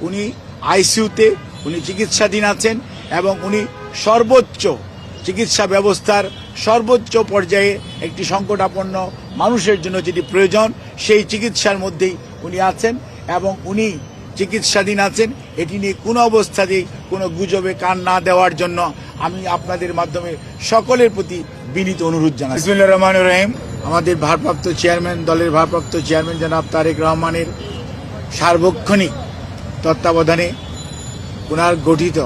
উনি আইসিইউতে উনি চিকিৎসাধীন আছেন এবং উনি সর্বোচ্চ চিকিৎসা ব্যবস্থার সর্বোচ্চ পর্যায়ে একটি সংকটাপন্ন মানুষের জন্য যেটি প্রয়োজন সেই চিকিৎসার মধ্যেই উনি আছেন এবং উনি চিকিৎসাধীন আছেন। এটি নিয়ে কোনো অবস্থাতেই কোনো গুজবে কান না দেওয়ার জন্য আমি আপনাদের মাধ্যমে সকলের প্রতি বিনীত অনুরোধ জানাই রহমান রহিম। আমাদের ভারপ্রাপ্ত চেয়ারম্যান দলের ভারপ্রাপ্ত চেয়ারম্যান জনাব তারেক রহমানের সার্বক্ষণিক তত্ত্বাবধানে ওনার গঠিত,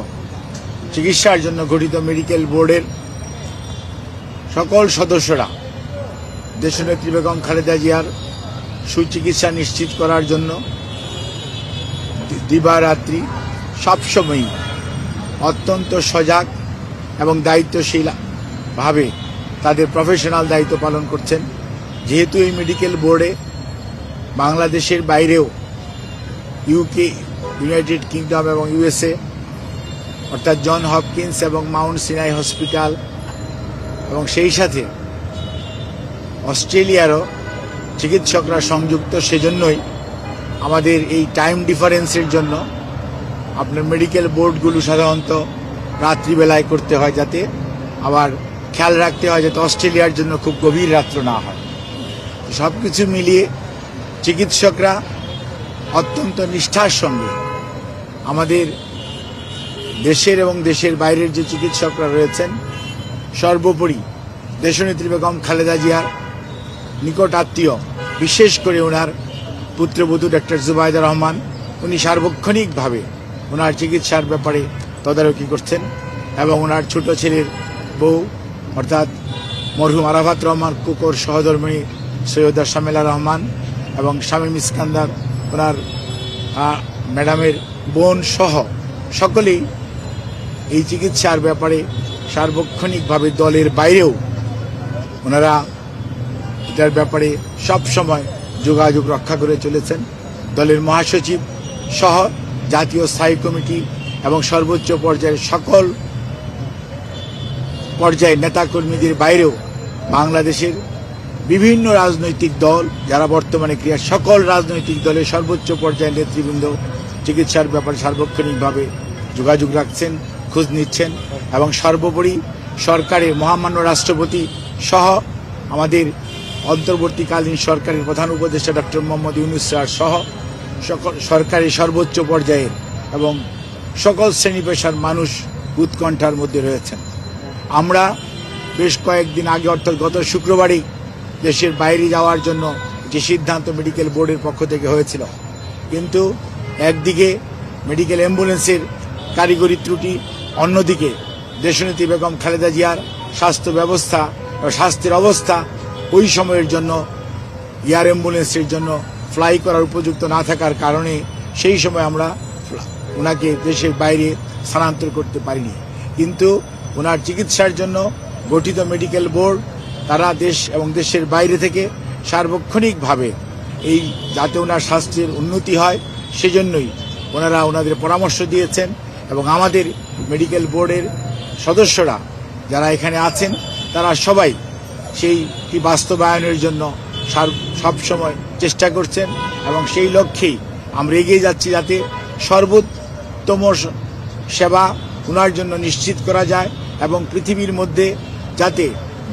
চিকিৎসার জন্য গঠিত মেডিকেল বোর্ডের সকল সদস্যরা, দেশনেত্রী বেগম খালেদা জিয়ার সুচিকিৎসা নিশ্চিত করার জন্য দিবারাত্রি সবসময়ই অত্যন্ত সজাগ এবং দায়িত্বশীল ভাবে তাদের প্রফেশনাল দায়িত্ব পালন করছেন। যেহেতু এই মেডিকেল বোর্ডে বাংলাদেশের বাইরেও ইউকে ইউনাইটেড কিংডম এবং ইউএসএ অর্থাৎ জন হপকিন্স এবং মাউন্ট সিনাই হসপিটাল এবং সেই সাথে অস্ট্রেলিয়ারও চিকিৎসকরা সংযুক্ত সেজন্যই আমাদের এই টাইম ডিফারেন্সের জন্য আপনার মেডিকেল বোর্ডগুলো সাধারণত রাত্রিবেলায় করতে হয় যাতে আবার খেয়াল রাখতে হয় যাতে অস্ট্রেলিয়ার জন্য খুব গভীর রাত্র না হয়। সব কিছু মিলিয়ে চিকিৎসকরা অত্যন্ত নিষ্ঠার সঙ্গে আমাদের দেশের এবং দেশের বাইরের যে চিকিৎসকরা রয়েছেন, সর্বোপরি দেশনেত্রী বেগম খালেদা জিয়ার নিকট আত্মীয়, বিশেষ করে ওনার পুত্রবধূ ডক্টর জুবাইদা রহমান, উনি সার্বক্ষণিকভাবে ওনার চিকিৎসার ব্যাপারে তদারকি করছেন এবং ওনার ছোট ছেলের বউ, অর্থাৎ মরহুম আরাফাত রহমান, কুকর সহধর্মিণী সৈয়দা শামেলা রহমান এবং শামীম ইস্কান্দার ওনার ম্যাডামের বোন সহ সকলেই এই চিকিৎসার ব্যাপারে সার্বক্ষণিকভাবে দলের বাইরেও ওনারা এটার ব্যাপারে সব সময় যোগাযোগ রক্ষা করে চলেছেন। দলের মহাসচিব সহ জাতীয় স্থায়ী কমিটি এবং সর্বোচ্চ পর্যায়ের সকল পর্যায়ের নেতাকর্মীদের বাইরেও বাংলাদেশের বিভিন্ন রাজনৈতিক দল, যারা বর্তমানে ক্রিয়া সকল রাজনৈতিক দলের সর্বোচ্চ পর্যায়ের নেতৃবৃন্দ চিকিৎসার ব্যাপারে সার্বক্ষণিকভাবে যোগাযোগ রাখছেন, খোঁজ নিচ্ছেন এবং সর্বোপরি সরকারের মহামান্য রাষ্ট্রপতি সহ আমাদের অন্তর্বর্তীকালীন সরকারের প্রধান উপদেষ্টা ডক্টর মোহাম্মদ ইউনুস স্যার সহ সকল সরকারের সর্বোচ্চ পর্যায়ের এবং সকল শ্রেণি পেশার মানুষ উৎকণ্ঠার মধ্যে রয়েছেন। আমরা বেশ কয়েকদিন আগে, অর্থাৎ গত শুক্রবারই দেশের বাইরে যাওয়ার জন্য যে সিদ্ধান্ত মেডিকেল বোর্ডের পক্ষ থেকে হয়েছিল। কিন্তু একদিকে মেডিকেল অ্যাম্বুলেন্সের কারিগরি ত্রুটি, অন্যদিকে দেশনেত্রী বেগম খালেদা জিয়ার স্বাস্থ্য ব্যবস্থা স্বাস্থ্যের অবস্থা ওই সময়ের জন্য এয়ার অ্যাম্বুলেন্সের জন্য ফ্লাই করার উপযুক্ত না থাকার কারণে সেই সময় আমরা ওনাকে দেশের বাইরে স্থানান্তর করতে পারিনি। কিন্তু ওনার চিকিৎসার জন্য গঠিত মেডিকেল বোর্ড তারা দেশ এবং দেশের বাইরে থেকে সার্বক্ষণিকভাবে এই যাতে ওনার স্বাস্থ্যের উন্নতি হয়, সেজন্যই ওনারা ওনাদের পরামর্শ দিয়েছেন এবং আমাদের মেডিকেল বোর্ডের সদস্যরা যারা এখানে আছেন, তারা সবাই সেইটি বাস্তবায়নের জন্য সার- সবসময় চেষ্টা করছেন এবং সেই লক্ষ্যেই আমরা এগিয়ে যাচ্ছি যাতে সর্বোত্তম সেবা ওনার জন্য নিশ্চিত করা যায় এবং পৃথিবীর মধ্যে যাতে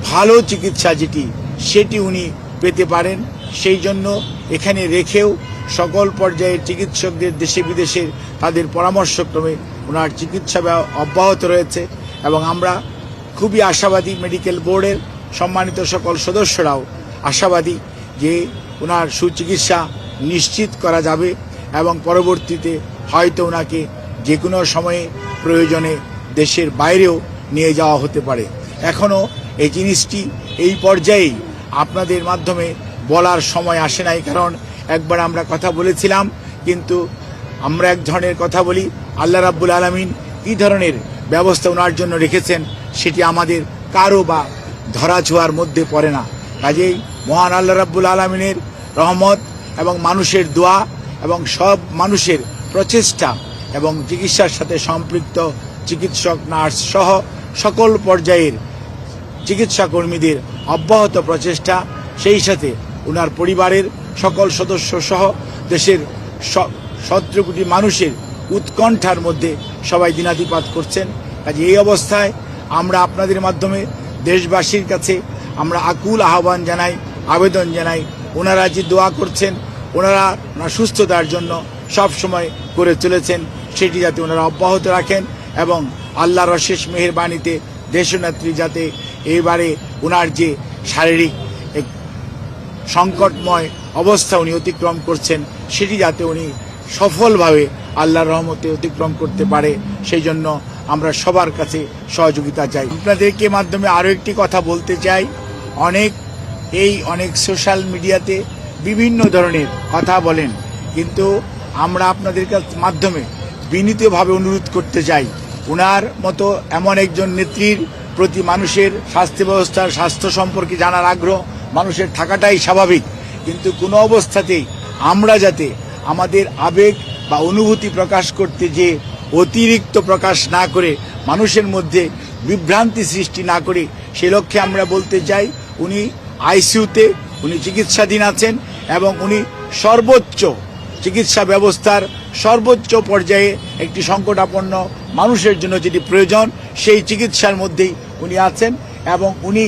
ভালো চিকিৎসা যেটি, সেটি উনি পেতে পারেন। সেই জন্য এখানে রেখেও সকল পর্যায়ের চিকিৎসকদের দেশে বিদেশের তাদের পরামর্শক্রমে ওনার চিকিৎসা অব্যাহত রয়েছে এবং আমরা খুবই আশাবাদী মেডিকেল বোর্ডের সম্মানিত সকল সদস্যরাও আশাবাদী যে ওনার সুচিকিৎসা নিশ্চিত করা যাবে এবং পরবর্তীতে হয়তো ওনাকে যে কোনো সময়ে প্রয়োজনে দেশের বাইরেও নিয়ে যাওয়া হতে পারে। এখনও এই জিনিসটি এই পর্যায়েই আপনাদের মাধ্যমে বলার সময় আসে নাই, কারণ একবার আমরা কথা বলেছিলাম, কিন্তু আমরা এক ধরনের কথা বলি, আল্লাহ রাব্বুল আলমিন কী ধরনের ব্যবস্থা ওনার জন্য রেখেছেন সেটি আমাদের কারও বা ধরাছোঁয়ার মধ্যে পড়ে না। কাজেই মহান আল্লাহ রাব্বুল আলমিনের রহমত এবং মানুষের দোয়া এবং সব মানুষের প্রচেষ্টা এবং চিকিৎসার সাথে সম্পৃক্ত চিকিৎসক, নার্স সহ সকল পর্যায়ের চিকিৎসা কর্মীদের অব্যাহত প্রচেষ্টা, সেই সাথে ওনার পরিবারের সকল সদস্য সহ দেশের সতেরো কোটি মানুষের উৎকণ্ঠার মধ্যে সবাই দিনাতিপাত করছেন। কাজে এই অবস্থায় আমরা আপনাদের মাধ্যমে দেশবাসীর কাছে আমরা আকুল আহ্বান জানাই, আবেদন জানাই, ওনারা যে দোয়া করছেন, ওনারা ওনার সুস্থতার জন্য সব সময় করে চলেছেন, সেটি যাতে ওনারা অব্যাহত রাখেন এবং আল্লাহর অশেষ মেহেরবাণীতে দেশনেত্রী যাতে এবারে ওনার যে শারীরিক সংকটময় অবস্থা উনি অতিক্রম করছেন, সেটি যাতে উনি সফলভাবে আল্লাহর রহমতে অতিক্রম করতে পারে, সেই জন্য আমরা সবার কাছে সহযোগিতা চাই। আপনাদেরকে মাধ্যমে আরও একটি কথা বলতে চাই। অনেক, এই অনেক সোশ্যাল মিডিয়াতে বিভিন্ন ধরনের কথা বলেন, কিন্তু আমরা আপনাদের মাধ্যমে বিনীতভাবে অনুরোধ করতে চাই। ওনার মতো এমন একজন নেত্রীর প্রতি মানুষের স্বাস্থ্য ব্যবস্থার স্বাস্থ্য সম্পর্কে জানার আগ্রহ মানুষের থাকাটাই স্বাভাবিক। কিন্তু কোনো অবস্থাতেই আমরা যাতে আমাদের আবেগ বা অনুভূতি প্রকাশ করতে যে অতিরিক্ত প্রকাশ না করে মানুষের মধ্যে বিভ্রান্তি সৃষ্টি না করে সে লক্ষ্যে আমরা বলতে চাই, উনি আইসিইউতে উনি চিকিৎসাধীন আছেন এবং উনি সর্বোচ্চ চিকিৎসা ব্যবস্থার সর্বোচ্চ পর্যায়ে একটি সংকটাপন্ন মানুষের জন্য যেটি প্রয়োজন, সেই চিকিৎসার মধ্যেই উনি আছেন এবং উনি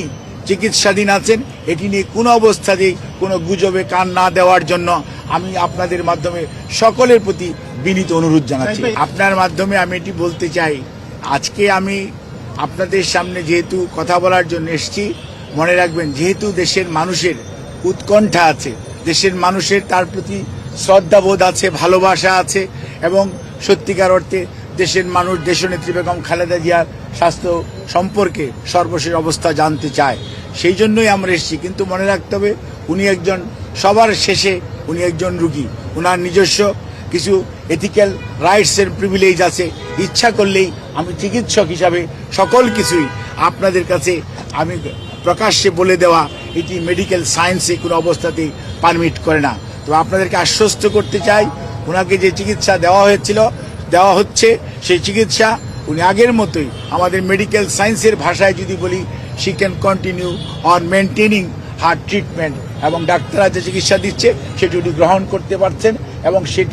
চিকিৎসাধীন আছেন। এটি নিয়ে কোনো অবস্থাতেই কোনো গুজবে কান না দেওয়ার জন্য আমি আপনাদের মাধ্যমে সকলের প্রতি বিনীত অনুরোধ জানাচ্ছি। আপনার মাধ্যমে আমি এটি বলতে চাই আজকে আমি আপনাদের সামনে যেহেতু কথা বলার জন্য এসেছি মনে রাখবেন যেহেতু দেশের মানুষের উৎকণ্ঠা আছে দেশের মানুষের তার প্রতি শ্রদ্ধাবোধ আছে ভালোবাসা আছে এবং সত্যিকার অর্থে দেশের মানুষ, দেশনেত্রী বেগম খালেদা জিয়ার স্বাস্থ্য সম্পর্কে সর্বশেষ অবস্থা জানতে চায়। সেই জন্যই আমরা এসেছি। কিন্তু মনে রাখতে হবে, উনি একজন সবার শেষে উনি একজন রুগী। ওনার নিজস্ব কিছু এথিক্যাল রাইটস এর প্রিভিলেজ আছে। ইচ্ছা করলেই আমি চিকিৎসক হিসাবে সকল কিছুই আপনাদের কাছে আমি প্রকাশ্যে বলে দেওয়া এটি মেডিকেল সায়েন্সে কোনো অবস্থাতেই পারমিট করে না। তো আপনাদেরকে আশ্বস্ত করতে চাই ওনাকে যে চিকিৎসা দেওয়া হয়েছিল দেওয়া হচ্ছে, সেই চিকিৎসা উনি আগের মতোই আমাদের মেডিকেল সায়েন্সের ভাষায় যদি বলি she can continue on maintaining heart treatment এবং ডাক্তাররা যে চিকিৎসা দিচ্ছে, সেটি উনি গ্রহণ করতে পারছেন এবং সেটি